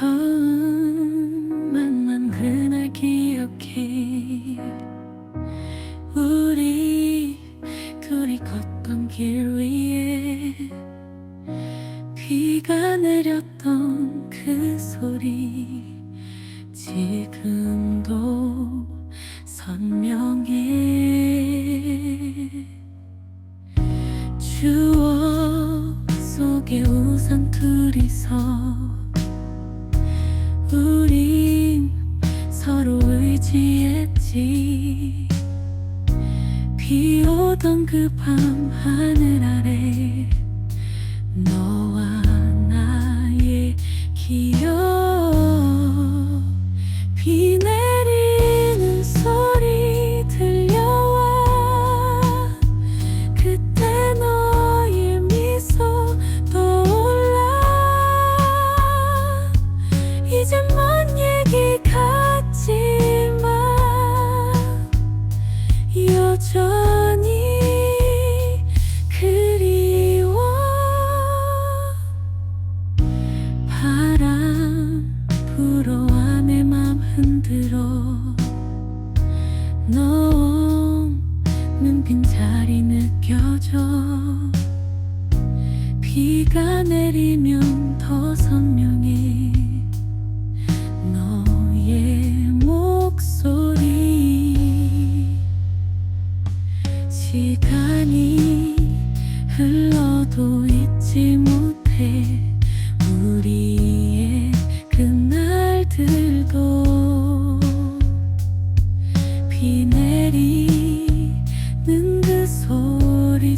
처음 만난 그날 기억해. 우리 둘이 걷던 길 위에 비가 내렸던 그 소리. 지금도 선명해. 추억 속에 우산 둘이서 의지했지. 비 오던 그 밤 하늘 아래 너와 나의 기 너무 빈자리 느껴져. 비가 내리면 더 선명해. 너의 목소리. 시간이 흘러도 잊지 못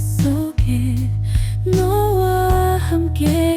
속에 너와 함께